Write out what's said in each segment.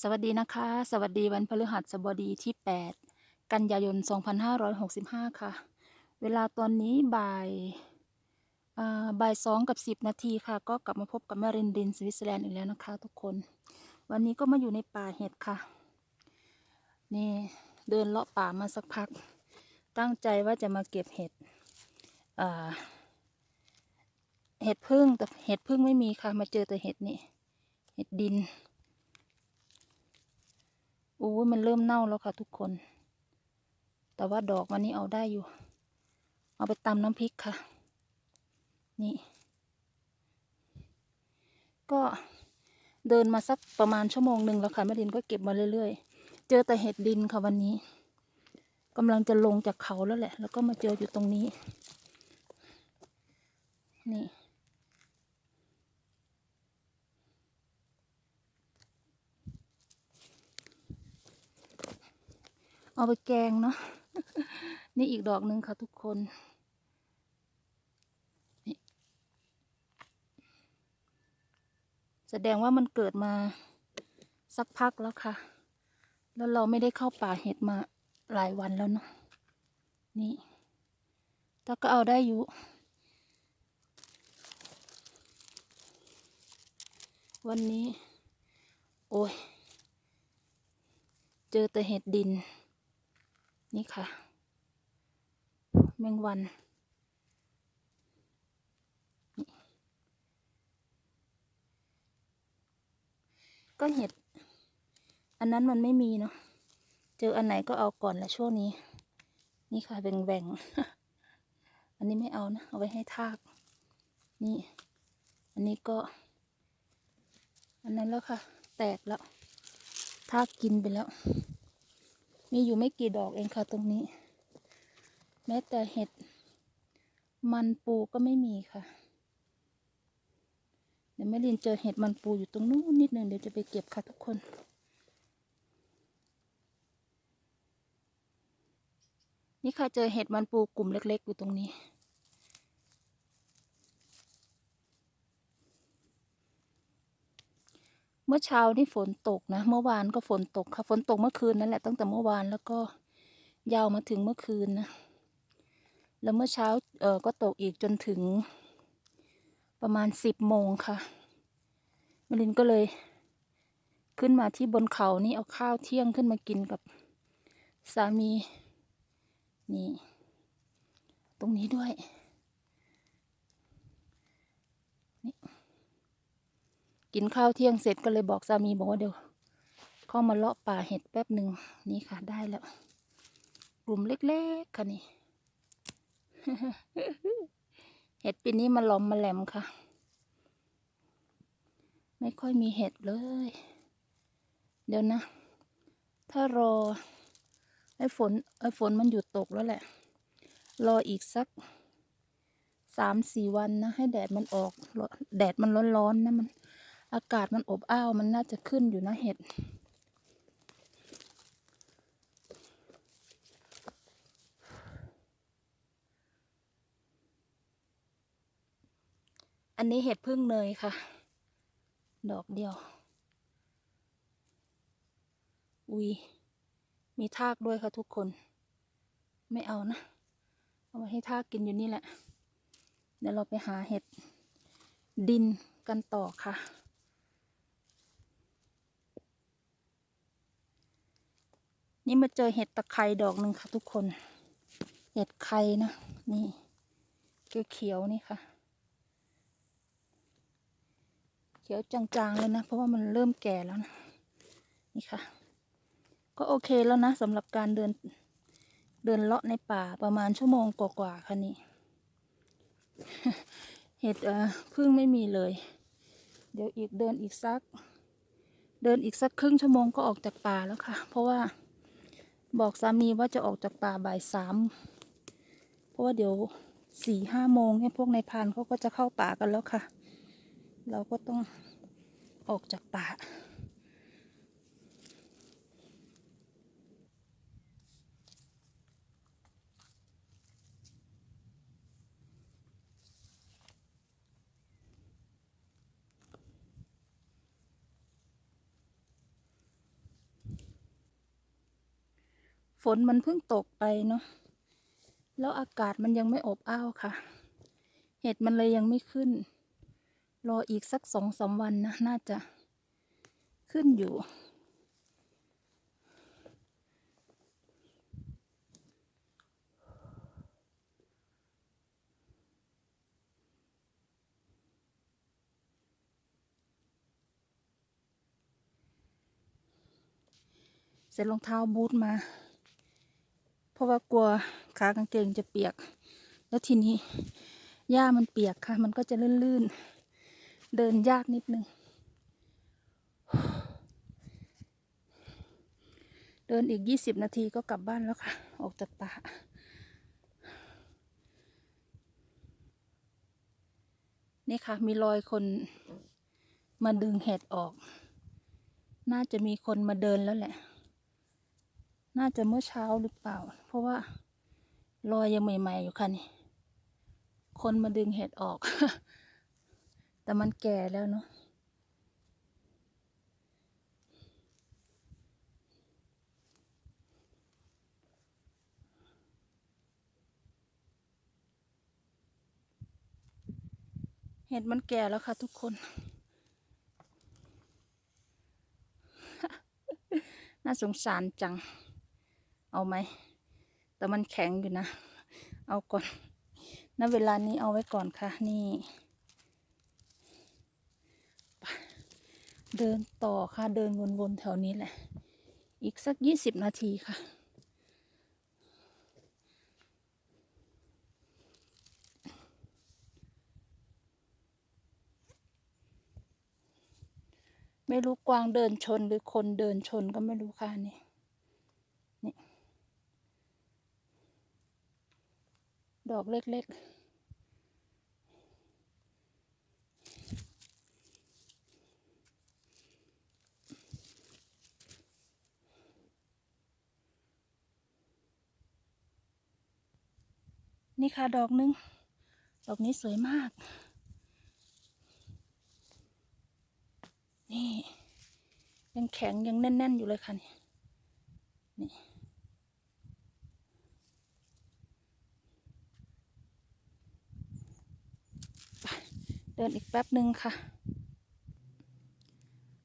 สวัสดีนะคะ สวัสดีวันพฤหัสบดีที่ 8 กันยายน 2565 ค่ะ เวลาตอนนี้บ่ายอ่าบ่ายสองกับ 10 นาทีค่ะ ก็กลับมาพบกับแม่รินดินสวิตเซอร์แลนด์อีกแล้วนะคะทุกคน วันนี้ก็มาอยู่ในป่าเห็ดค่ะ นี่เดินเลาะป่ามาสักพัก ตั้งใจว่าจะมาเก็บเห็ดอ่าเห็ดพึ่งแต่เห็ดพึ่งไม่มีค่ะ มาเจอแต่เห็ดนี่ เห็ดดิน อู้มันเริ่มเน่าแล้วค่ะทุกคน แต่ว่าดอกวันนี้เอาได้อยู่ เอาไปตำน้ำพริกค่ะ นี่ ก็เดินมาสักประมาณชั่วโมงหนึ่งแล้วค่ะแม่ดินก็เก็บมาเรื่อยๆ เจอแต่เห็ดดินค่ะวันนี้กำลังจะลงจากเขาแล้วแหละ แล้วก็มาเจออยู่ตรงนี้ นี่ เอาไปแกงเนาะนี่อีกดอกหนึ่งค่ะทุกคนนแสดงว่ามันเกิดมาสักพักแล้วค่ะ แล้วเราไม่ได้เข้าป่าเห็ดมาหลายวันแล้วเนาะ นี่แต่ก็เอาได้อยู่ วันนี้ โอ้ย เจอแต่เห็ดดิน นี่ค่ะ แมงวัน ก็เห็ด อันนั้นมันไม่มีเนาะ เจออันไหนก็เอาก่อนแหละช่วงนี้ นี่ค่ะแบ่งๆอันนี้ไม่เอานะ เอาไว้ให้ทาก นี่ อันนี้ก็ อันนั้นแล้วค่ะ แตกแล้ว ทากกินไปแล้ว มีอยู่ไม่กี่ดอกเองค่ะตรงนี้ แม้แต่เห็ด มันปูก็ไม่มีค่ะ เดี๋ยวแม่ลินเจอเห็ดมันปูอยู่ตรงนู้นนิดหนึ่งเดี๋ยวจะไปเก็บค่ะทุกคนนี่ค่ะเจอเห็ดมันปูกลุ่มเล็กๆอยู่ตรงนี้ มื่อเช้านี่ฝนตกนะ เมื่อวานก็ฝนตกค่ะ ฝนตกเมื่อคืนนั่นแหละตั้งแต่เมื่อวานแล้วก็ยาวมาถึงเมื่อคืนนะ แล้วเมื่อเช้าเออก็ตกอีกจนถึง ประมาณสิบโมงค่ะมลินก็เลย ขึ้นมาที่บนเขานี่เอาข้าวเที่ยงขึ้นมากินกับสามี นี่ ตรงนี้ด้วย กินข้าวเที่ยงเสร็จก็เลยบอกสามีบอกว่าเดี๋ยวเข้ามาเลาะป่าเห็ดแป๊บหนึ่งนี่ค่ะได้แล้วกลุ่มเล็กๆค่ะนี่เห็ดปีนี้มาหลอมมาแหลมค่ะ ไม่ค่อยมีเห็ดเลย เดี๋ยวนะ ถ้ารอให้ฝนให้ฝนมันหยุดตกแล้วแหละ รออีกสักสามสี่วันนะ ให้แดดมันออก แดดมันร้อนๆนะมัน อากาศมันอบอ้าวมันน่าจะขึ้นอยู่นะเห็ด อันนี้เห็ดพึ่งเนยค่ะ ดอกเดียว อุ้ยมีทากด้วยค่ะทุกคน ไม่เอานะ เอาไว้ให้ทากกินอยู่นี่แหละ เดี๋ยวเราไปหาเห็ดดินกันต่อค่ะ นี่มาเจอเห็ดตะไคร้ดอกหนึ่งค่ะทุกคน เห็ดไข่นะ นี่เขียวๆนี่ค่ะ เขียวจางๆเลยนะ เพราะว่ามันเริ่มแก่แล้วนะ นี่ค่ะ ก็โอเคแล้วนะสำหรับการเดินเดินเลาะในป่าประมาณชั่วโมงกว่าๆค่ะนี่ เห็ดเอ่อพึ่งไม่มีเลย เดี๋ยวอีกเดินอีกสัก เดินอีกสักครึ่งชั่วโมงก็ออกจากป่าแล้วค่ะ เพราะว่า บอกสามีว่าจะออกจากป่าบ่ายสามเพราะว่าเดี๋ยวสี่ห้าโมงเนี่ยพวกนายพานเขาก็จะเข้าป่ากันแล้วค่ะ เราก็ต้องออกจากป่า ฝนมันเพิ่งตกไปเนาะแล้วอากาศมันยังไม่อบอ้าวค่ะ เห็ดมันเลยยังไม่ขึ้น รออีกสักสองสามวันนะน่าจะขึ้นอยู่ใส่รองเท้าบูทมา ราะว่ากลัวขากางเกงจะเปียก แล้วทีนี้หญ้ามันเปียกค่ะ มันก็จะลื่นๆ เดินยากนิดนึง เดินอีกยี่สิบนาทีก็กลับบ้านแล้วค่ะ ออกจากป่านี่ค่ะ มีรอยคนมาดึงเห็ดออก น่าจะมีคนมาเดินแล้วแหละ น่าจะเมื่อเช้าหรือเปล่า เพราะว่า รอยยังใหม่ ๆ อยู่ค่ะนี่ คนมาดึงเห็ดออก แต่มันแก่แล้วเนาะเห็ดมันแก่แล้วค่ะทุกคน น่าสงสารจัง เอาไหม แต่มันแข็งอยู่นะ เอาก่อนณเวลานี้เอาไว้ก่อนค่ะ นี่ เดินต่อค่ะ เดินวนๆแถวนี้แหละ อีกสักยี่สิบนาทีค่ะไม่รู้กวางเดินชนหรือคนเดินชนก็ไม่รู้ค่ะนี่นี่ ดอกเล็กๆ นี่ค่ะดอกหนึง ดอกนี้สวยมาก นี่ ยังแข็งยังแน่น ๆ อยู่เลยค่ะนี่นี่ เดินอีกแป๊บหนึ่งค่ะ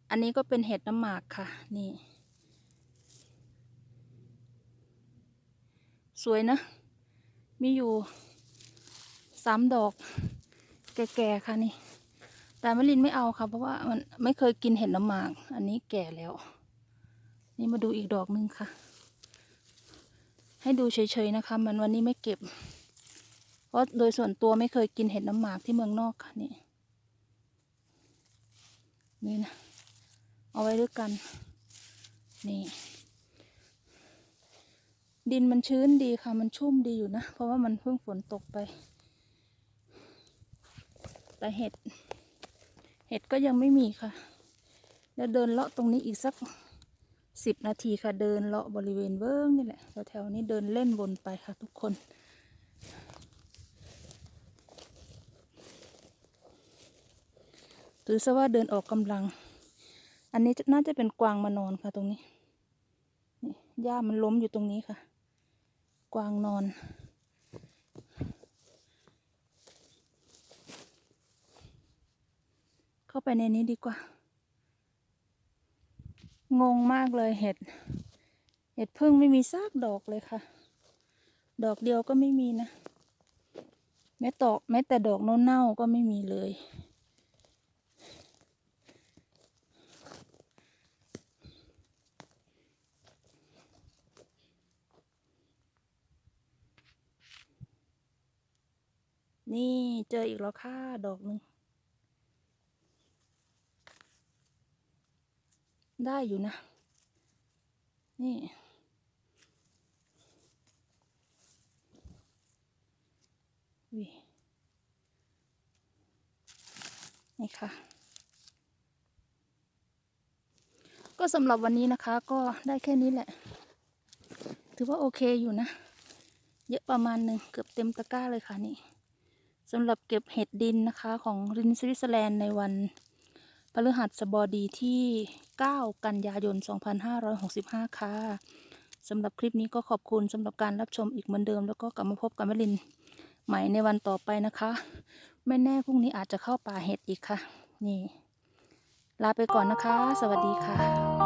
อันนี้ก็เป็นเห็ดน้ำหมากค่ะ นี่ สวยนะ มีอยู่สามดอก แก่ๆค่ะนี่ แต่มะลินไม่เอาค่ะ เพราะว่ามันไม่เคยกินเห็ดน้ำหมาก อันนี้แก่แล้ว นี่มาดูอีกดอกหนึ่งค่ะ ให้ดูเฉยๆนะคะ มันวันนี้ไม่เก็บ เพราะโดยส่วนตัวไม่เคยกินเห็ดน้ำหมากที่เมืองนอกค่ะนี่ นี่นะ เอาไว้ด้วยกัน นี่ ดินมันชื้นดีค่ะ มันชุ่มดีอยู่นะ เพราะว่ามันเพิ่งฝนตกไป แต่เห็ด เห็ดก็ยังไม่มีค่ะแล้วเดินเลาะตรงนี้อีกสักสิบนาทีค่ะ เดินเลาะบริเวณเบิ้งนี่แหละ แถวๆนี้เดินเล่นวนไปค่ะทุกคน ถือซะว่าเดินออกกำลัง อันนี้น่าจะเป็นกวางมานอนค่ะตรงนี้นี่หญ้ามันล้มอยู่ตรงนี้ค่ะ กวางนอน เข้าไปในนี้ดีกว่า งงมากเลยเห็ด เห็ดพึ่งไม่มีซากดอกเลยค่ะ ดอกเดียวก็ไม่มีนะแม้ตอกแม้แต่ดอกเน่าๆก็ไม่มีเลย นี่เจออีกแล้วค่ะ ดอกหนึ่ง ได้อยู่นะ นี่วินี่ค่ะ ก็สำหรับวันนี้นะคะ ก็ได้แค่นี้แหละ ถือว่าโอเคอยู่นะ เยอะประมาณหนึ่งเกือบเต็มตะกร้าเลยค่ะนี่ สำหรับเก็บเห็ดดินนะคะของรินสวิตเซอร์แลนด์ในวันพฤหัสบดีที่ 9 กันยายน 2565 ค่ะสำหรับคลิปนี้ก็ขอบคุณสำหรับการรับชมอีกเหมือนเดิม แล้วก็กลับมาพบกับแม่ลินใหม่ในวันต่อไปนะคะ ไม่แน่พรุ่งนี้อาจจะเข้าป่าเห็ดอีกค่ะ นี่ ลาไปก่อนนะคะ สวัสดีค่ะ